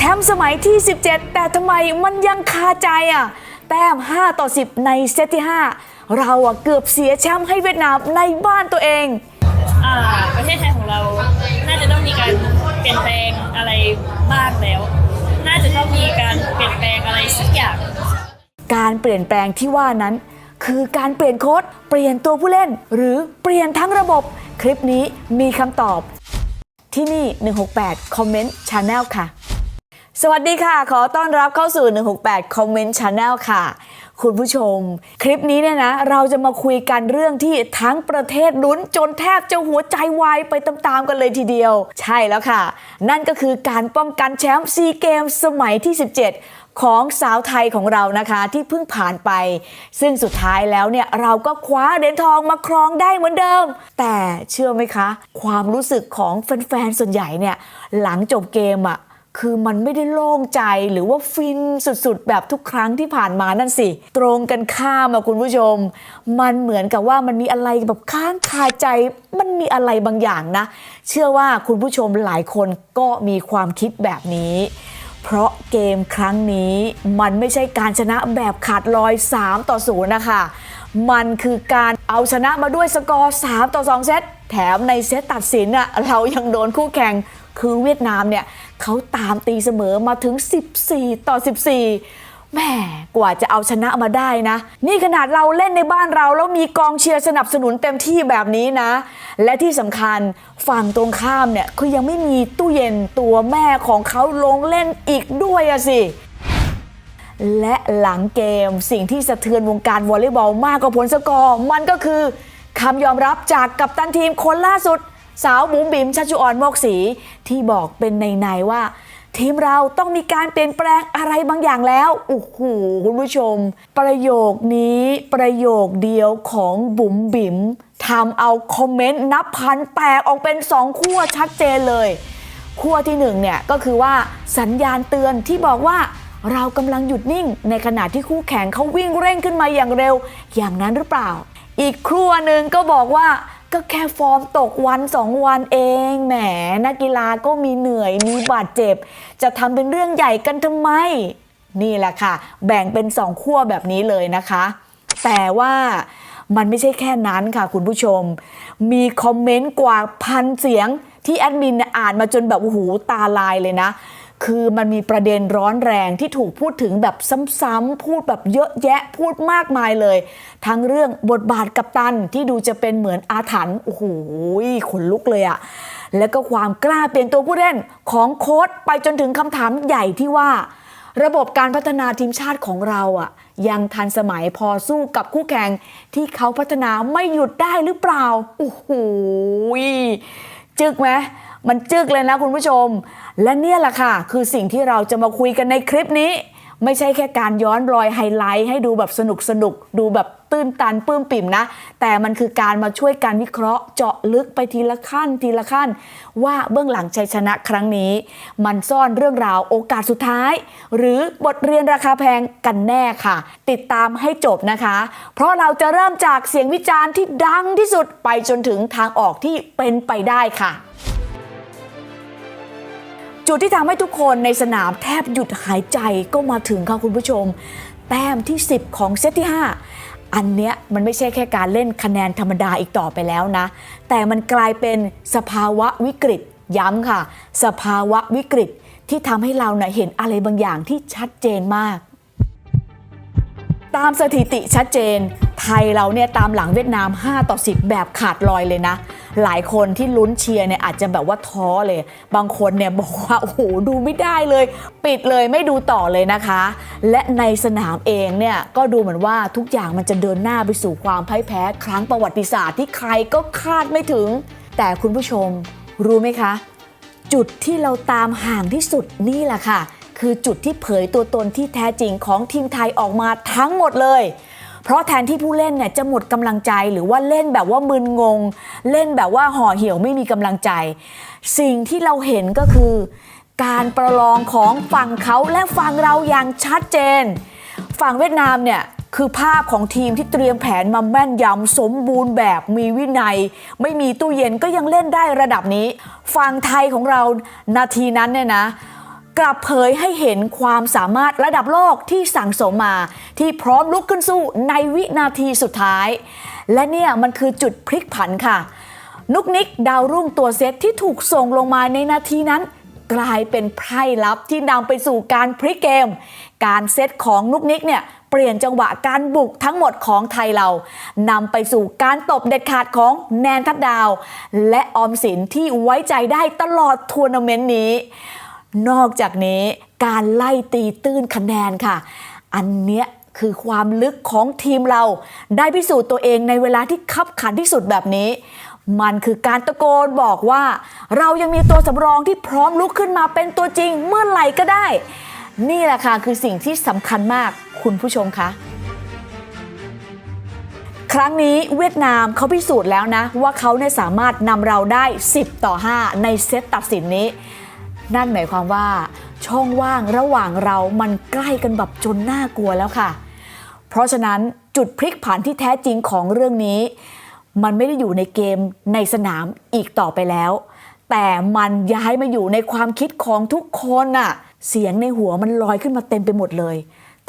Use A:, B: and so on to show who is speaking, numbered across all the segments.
A: แชมป์สมัยที่ 17 แต่ทำไมมันยังคาใจอะ แต้ม 5 ต่อ 10 ในเซตที่ 5 เราอะเกือบเสียแชมป์ให้เวียดนามในบ้านตัวเอง
B: อ่าประเทศไทยของเรา น่าจะต้องมีการเปลี่ยนแปลงอะไรบ้างแล้ว น่าจะต้องมีการเปลี่ยนแปลงอะไรสักอย่าง
A: การเปลี่ยนแปลงที่ว่านั้น คือการเปลี่ยนโค้ดเปลี่ยนตัวผู้เล่น หรือเปลี่ยนทั้งระบบ คลิปนี้มีคำตอบ ที่นี่ 168 Comment Channel ค่ะ สวัสดีค่ะ ขอต้อนรับเข้าสู่ 168 Comment Channel ค่ะ คุณผู้ชม คลิปนี้เนี่ยนะ เราจะมาคุยกันเรื่องที่ทั้งประเทศลุ้นจนแทบจะหัวใจวายไปตามๆกันเลยทีเดียว ใช่แล้วค่ะ นั่นก็คือการป้องกันแชมป์ซีเกมสมัยที่ 17ของสาวไทยของเรานะคะที่เพิ่งผ่านไป ซึ่งสุดท้ายแล้วเนี่ยเราก็คว้าเหรียญทองมาครองได้เหมือนเดิม แต่เชื่อไหมคะ ความรู้สึกของแฟนๆส่วนใหญ่เนี่ยหลังจบเกมอะ คือมันไม่ได้โล่งใจหรือว่าฟินสุดๆ แบบทุกครั้งที่ผ่านมานั่นสิ ตรงกันข้ามอะคุณผู้ชม มันเหมือนกับว่ามันมีอะไรแบบค้างคาใจ มันมีอะไรบางอย่างนะ เชื่อว่าคุณผู้ชมหลายคนก็มีความคิดแบบนี้เพราะเกมครั้งนี้มันไม่ใช่การชนะแบบขาดลอย 3 ต่อ 0 นะคะ มันคือการเอาชนะมาด้วยสกอร์ 3 ต่อ 2 เซต แถมในเซตตัดสินอะเรายังโดนคู่แข่ง คือเวียดนามเนี่ยเขาตามตีเสมอมาถึง 14 ต่อ 14แหม่กว่าจะเอาชนะมาได้นะ นี่ขนาดเราเล่นในบ้านเรา แล้วมีกองเชียร์สนับสนุนเต็มที่แบบนี้นะ และที่สำคัญฝั่งตรงข้ามเนี่ยคือยังไม่มีตู้เย็นตัวแม่ของเขาลงเล่นอีกด้วยอะสิและหลังเกมสิ่งที่สะเทือนวงการวอลเลย์บอลมากกว่าผลสกอร์ มันก็คือคำยอมรับจากกัปตันทีมคนล่าสุด สาวบุ๋มบิ๋มชัชจุออนโมกศรีที่บอกเป็นในๆว่า ทีมเราต้องมีการเปลี่ยนแปลงอะไรบางอย่างแล้วโอ้โหคุณผู้ชม ประโยคนี้ประโยคเดียวของบุ๋มบิ๋มทำเอาคอมเมนต์นับพันแตกออกเป็นสองขั้วชัดเจนเลยขั้วที่หนึ่งเนี่ยก็คือว่าสัญญาณเตือนที่บอกว่าเรากำลังหยุดนิ่ง ในขณะที่คู่แข่งเขาวิ่งเร่งขึ้นมาอย่างเร็ว อย่างนั้นหรือเปล่า อีกครัวหนึ่งก็บอกว่า ก็แค่ฟอร์มตกวันสองวันเองแหมนักกีฬาก็มีเหนื่อยมีบาดเจ็บ จะทำเป็นเรื่องใหญ่กันทำไม นี่แหละค่ะ แบ่งเป็นสองขั้วแบบนี้เลยนะคะ แต่ว่ามันไม่ใช่แค่นั้นค่ะคุณผู้ชม มีคอมเมนต์กว่าพันเสียงที่แอดมินอ่านมาจนแบบโอ้โหตาลายเลยนะ คือมันมีประเด็นร้อนแรงที่ถูกพูดถึงแบบซ้ำๆพูดแบบเยอะแยะพูดมากมายเลย ทั้งเรื่องบทบาทกัปตันที่ดูจะเป็นเหมือนอาถรรพ์โอ้โหขนลุกเลยอะแล้วก็ความกล้าเปลี่ยนตัวผู้เล่นของโค้ชไปจนถึงคำถามใหญ่ที่ว่า ระบบการพัฒนาทีมชาติของเราอะยังทันสมัยพอสู้กับคู่แข่งที่เขาพัฒนาไม่หยุดได้หรือเปล่าโอ้โหจึกไหม มันจึกเลยนะคุณผู้ชม และเนี่ยแหละค่ะ คือสิ่งที่เราจะมาคุยกันในคลิปนี้ ไม่ใช่แค่การย้อนรอยไฮไลท์ให้ดูแบบสนุกสนุกดูแบบตื้นตันปื้มปิ่มนะ แต่มันคือการมาช่วยการวิเคราะห์เจาะลึกไปทีละขั้นทีละขั้น ว่าเบื้องหลังชัยชนะครั้งนี้ มันซ่อนเรื่องราวโอกาสสุดท้าย หรือบทเรียนราคาแพงกันแน่ค่ะ ติดตามให้จบนะคะ เพราะเราจะเริ่มจากเสียงวิจารณ์ที่ดังที่สุดไปจนถึงทางออกที่เป็นไปได้ค่ะ จุดที่ทำให้ทุกคนในสนามแทบหยุดหายใจก็มาถึงค่ะคุณผู้ชม แต้มที่ 10 ของเซตที่ 5 อันเนี้ยมันไม่ใช่แค่การเล่นคะแนนธรรมดาอีกต่อไปแล้วนะ แต่มันกลายเป็นสภาวะวิกฤตย้ำค่ะ สภาวะวิกฤตที่ทำให้เราเน่ยเห็นอะไรบางอย่างที่ชัดเจนมาก ตามสถิติชัดเจน ไทยเราเนี่ยตามหลังเวียดนาม 5 ต่อ 10 แบบขาดลอยเลยนะ หลายคนที่ลุ้นเชียร์เนี่ยอาจจะแบบว่าท้อเลย บางคนเนี่ยบอกว่า โอ้โห ดูไม่ได้เลย ปิดเลยไม่ดูต่อเลยนะคะ และในสนามเองเนี่ย ก็ดูเหมือนว่าทุกอย่างมันจะเดินหน้าไปสู่ความพ่ายแพ้ ครั้งประวัติศาสตร์ที่ใครก็คาดไม่ถึง แต่คุณผู้ชมรู้ไหมคะ จุดที่เราตามห่างที่สุดนี่แหละค่ะ คือจุดที่เผยตัวตนที่แท้จริงของทีมไทยออกมาทั้งหมดเลย เพราะแทนที่ผู้เล่นเนี่ยจะหมดกำลังใจหรือว่าเล่นแบบว่ามึนงง เล่นแบบว่าห่อเหี่ยวไม่มีกำลังใจ สิ่งที่เราเห็นก็คือ การประลองของฝั่งเขาและฝั่งเราอย่างชัดเจน ฝั่งเวียดนามเนี่ยคือภาพของทีมที่เตรียมแผนมาแม่นยำสมบูรณ์แบบมีวินัย ไม่มีตู้เย็นก็ยังเล่นได้ระดับนี้ ฝั่งไทยของเรานาทีนั้นเนี่ยนะ กลับเผยให้เห็นความสามารถระดับโลกที่สั่งสมมา ที่พร้อมลุกขึ้นสู้ในวินาทีสุดท้าย และเนี่ยมันคือจุดพลิกผันค่ะ นุกนิกดาวรุ่งตัวเซตที่ถูกส่งลงมาในนาทีนั้น กลายเป็นไพ่ลับที่นำไปสู่การพลิกเกม การเซตของนุกนิกเนี่ยเปลี่ยนจังหวะการบุกทั้งหมดของไทยเรานำไปสู่การตบเด็ดขาดของแนนทัดดาว และออมสินที่ไว้ใจได้ตลอดทัวร์นาเมนต์นี้ นอกจากนี้การไล่ตีตื้นคะแนนค่ะ อันเนี้ยคือความลึกของทีมเรา ได้พิสูจน์ตัวเองในเวลาที่คับขันที่สุดแบบนี้ มันคือการตะโกนบอกว่า เรายังมีตัวสำรองที่พร้อมลุกขึ้นมาเป็นตัวจริงเมื่อไหร่ก็ได้ นี่แหละค่ะคือสิ่งที่สำคัญมากคุณผู้ชมคะครั้งนี้เวียดนามเขาพิสูจน์แล้วนะ ว่าเขาเนี่ยสามารถนำเราได้ 10 ต่อ 5 ในเซตตัดสินนี้ นั่นหมายความว่าช่องว่างระหว่างเรามันใกล้กันแบบจนน่ากลัวแล้วค่ะ เพราะฉะนั้นจุดพลิกผันที่แท้จริงของเรื่องนี้ มันไม่ได้อยู่ในเกมในสนามอีกต่อไปแล้ว แต่มันย้ายมาอยู่ในความคิดของทุกคนน่ะ เสียงในหัวมันลอยขึ้นมาเต็มไปหมดเลย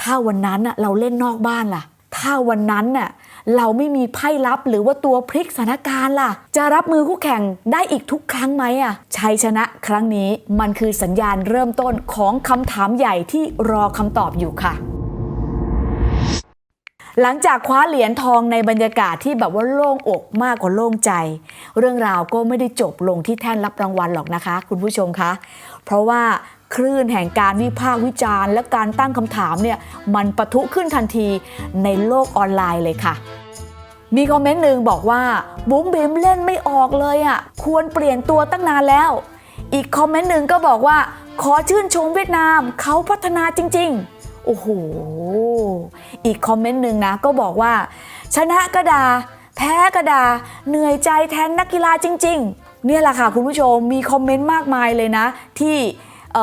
A: ถ้าวันนั้นเราเล่นนอกบ้านล่ะ ถ้าวันนั้นน่ะ เราไม่มีไพ่ลับหรือว่าตัวพลิกสถานการณ์ล่ะ จะรับมือคู่แข่งได้อีกทุกครั้งไหมอะชัยชนะครั้งนี้มันคือสัญญาณเริ่มต้นของคำถามใหญ่ที่รอคำตอบอยู่ค่ะหลังจากคว้าเหรียญทองในบรรยากาศที่แบบว่าโล่งอกมากกว่าโล่งใจ เรื่องราวก็ไม่ได้จบลงที่แท่นรับรางวัลหรอกนะคะ คุณผู้ชมคะ เพราะว่า คลื่นแห่งการวิพากษ์วิจารณ์ และการตั้งคำถามเนี่ยมันปะทุขึ้นทันทีในโลกออนไลน์เลยค่ะ มีคอมเมนต์หนึ่งบอกว่าบุ๋มบิมเล่นไม่ออกเลยอะควรเปลี่ยนตัวตั้งนานแล้ว อีกคอมเมนต์หนึ่งก็บอกว่า ขอชื่นชมเวียดนามเขาพัฒนาจริง ๆ โอ้โห อีกคอมเมนต์หนึ่งนะก็บอกว่า ชนะก็ดา แพ้ก็ดา เหนื่อยใจแทนนักกีฬาจริง ๆ เนี่ยแหละค่ะคุณผู้ชมมีคอมเมนต์มากมายเลยนะ ที่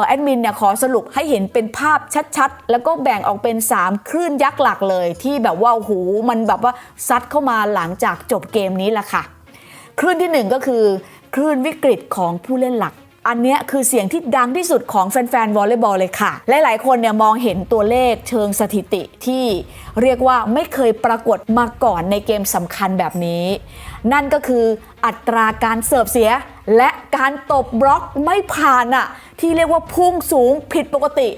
A: แอดมินเนี่ยขอสรุปให้เห็นเป็นภาพชัดๆ แล้วก็แบ่งออกเป็น 3 คลื่นยักษ์หลักเลย ที่แบบว่าโอ้โหมันแบบว่าซัดเข้ามาหลังจากจบเกมนี้แหละค่ะ คลื่นที่หนึ่งก็คือ คลื่นวิกฤตของผู้เล่นหลักอันเนี้ยคือเสียงที่ดังที่สุดของแฟนๆวอลเลย์บอลเลยค่ะ หลายๆ คนเนี่ยมองเห็นตัวเลขเชิงสถิติที่เรียกว่าไม่เคยปรากฏมาก่อนในเกมสำคัญแบบนี้ นั่นก็คืออัตราการเสิร์ฟเสีย และการตบบล็อกไม่ผ่านอะที่เรียกว่าพุ่งสูงผิดปกติ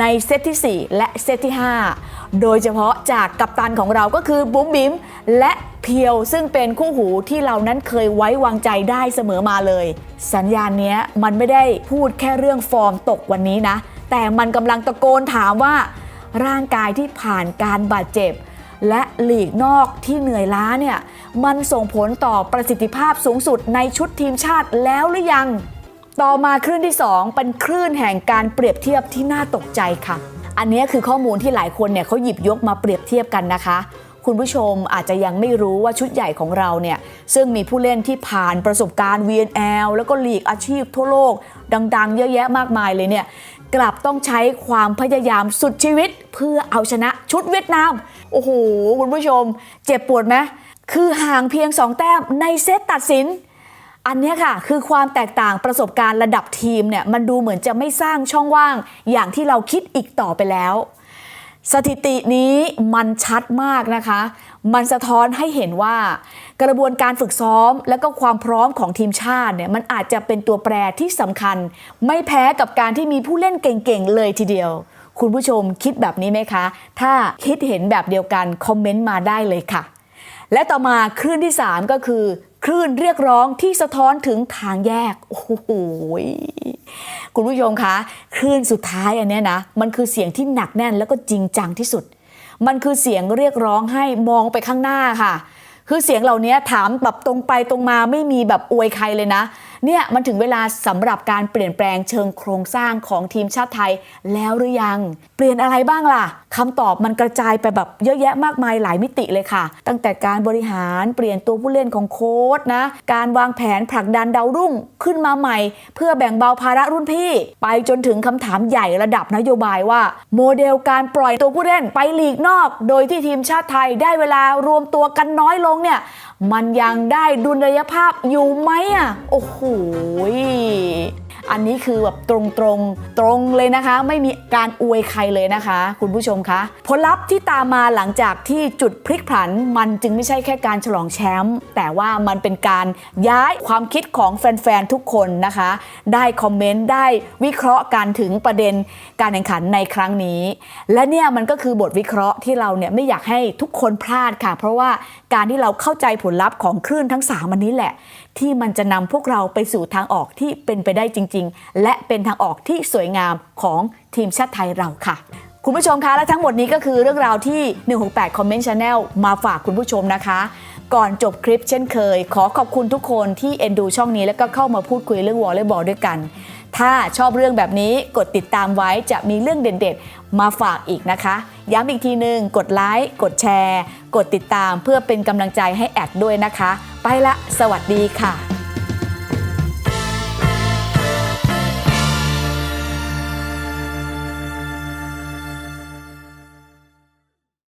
A: ในเซตที่ 4 และเซตที่ 5 โดยเฉพาะจากกัปตันของเราก็คือบุ๋มบิมและเพียวซึ่งเป็นคู่หูที่เรานั้นเคยไว้วางใจได้เสมอมาเลย สัญญาณเนี้ยมันไม่ได้พูดแค่เรื่องฟอร์มตกวันนี้นะ แต่มันกำลังตะโกนถามว่า ร่างกายที่ผ่านการบาดเจ็บ และหลีกนอกที่เหนื่อยล้าเนี่ย มันส่งผลต่อประสิทธิภาพสูงสุดในชุดทีมชาติแล้วหรือยัง ต่อมาคลื่นที่ 2 เป็นคลื่นแห่งการเปรียบเทียบที่น่าตกใจค่ะ อันนี้คือข้อมูลที่หลายคนเนี่ยเขาหยิบยกมาเปรียบเทียบกันนะคะ คุณผู้ชมอาจจะยังไม่รู้ว่าชุดใหญ่ของเราเนี่ยซึ่งมีผู้เล่นที่ผ่านประสบการณ์ VNL แล้วก็ลีกอาชีพทั่วโลก ดัง ๆ เยอะแยะมากมายเลยเนี่ยกลับต้องใช้ความพยายามสุดชีวิต เพื่อเอาชนะชุดเวียดนาม โอ้โห คุณผู้ชม เจ็บปวดไหม คือห่างเพียงสองแต้มในเซตตัดสิน อันนี้ค่ะ คือความแตกต่างประสบการณ์ระดับทีมเนี่ยมันดูเหมือนจะไม่สร้างช่องว่าง อย่างที่เราคิดอีกต่อไปแล้ว สถิตินี้มันชัดมากนะคะ มันสะท้อนให้เห็นว่า กระบวนการฝึกซ้อม และก็ความพร้อมของทีมชาติเนี่ยมันอาจจะเป็นตัวแปรที่สำคัญ ไม่แพ้กับการที่มีผู้เล่นเก่งๆเลยทีเดียว คุณผู้ชมคิดแบบนี้ไหมคะ ถ้าคิดเห็นแบบเดียวกันคอมเมนต์มาได้เลยค่ะ และต่อมาคลื่นที่ 3 ก็คือ คลื่นเรียกร้องที่สะท้อนถึงทางแยก โอ้โหคุณผู้ชมคะคลื่นสุดท้ายอันนี้นะ มันคือเสียงที่หนักแน่นแล้วก็จริงจังที่สุด มันคือเสียงเรียกร้องให้มองไปข้างหน้าค่ะ คือเสียงเหล่านี้ถามแบบตรงไปตรงมาไม่มีแบบอวยใครเลยนะ เนี่ยมันถึงเวลาสำหรับการเปลี่ยนแปลงเชิงโครงสร้างของทีมชาติไทยแล้วหรือยัง เปลี่ยนอะไรบ้างล่ะคำตอบมันกระจายไปแบบเยอะแยะมากมายหลายมิติเลยค่ะ ตั้งแต่การบริหารเปลี่ยนตัวผู้เล่นของโค้ชนะ การวางแผนผลักดันดาวรุ่งขึ้นมาใหม่ เพื่อแบ่งเบาภาระรุ่นพี่ ไปจนถึงคำถามใหญ่ระดับนโยบายว่า โมเดลการปล่อยตัวผู้เล่นไปหลีกนอก โดยที่ทีมชาติไทยได้เวลารวมตัวกันน้อยลงเนี่ยมันยังได้ดุลยภาพอยู่ไหมอะ โอ้โห อันนี้คือแบบตรงตรงๆตรงเลยนะคะ ไม่มีการอวยใครเลยนะคะ คุณผู้ชมคะผลลัพธ์ที่ตามมาหลังจากที่จุดพลิกผัน มันจึงไม่ใช่แค่การฉลองแชมป์แต่ว่ามันเป็นการย้ายความคิดของแฟนๆทุกคนนะคะ ได้คอมเมนต์ได้วิเคราะห์กันถึงประเด็นการแข่งขันในครั้งนี้ และเนี่ยมันก็คือบทวิเคราะห์ที่เราเนี่ยไม่อยากให้ทุกคนพลาดค่ะ เพราะว่าการที่เราเข้าใจผลลัพธ์ของคลื่นทั้งสามันนี้แหละ ที่มันจะนำพวกเราไปสู่ทางออกที่เป็นไปได้จริงๆและเป็นทางออกที่สวยงามของทีมชาติไทยเราค่ะ คุณผู้ชมคะและทั้งหมดนี้ก็คือเรื่องราวที่ 168 Comment Channel มาฝากคุณผู้ชมนะคะก่อนจบคลิปเช่นเคย ขอขอบคุณทุกคนที่เอ็นดูช่องนี้แล้วก็เข้ามาพูดคุยเรื่องวอลเลย์บอลด้วยกัน ถ้าชอบเรื่องแบบนี้กดติดตามไว้จะมีเรื่องเด่นๆมาฝากอีกนะคะ ย้ำอีกทีหนึ่งกดไลค์กดแชร์ กดติดตามเพื่อเป็นกำลังใจให้แอดด้วยนะคะ ไปละ สวัสดีค่ะ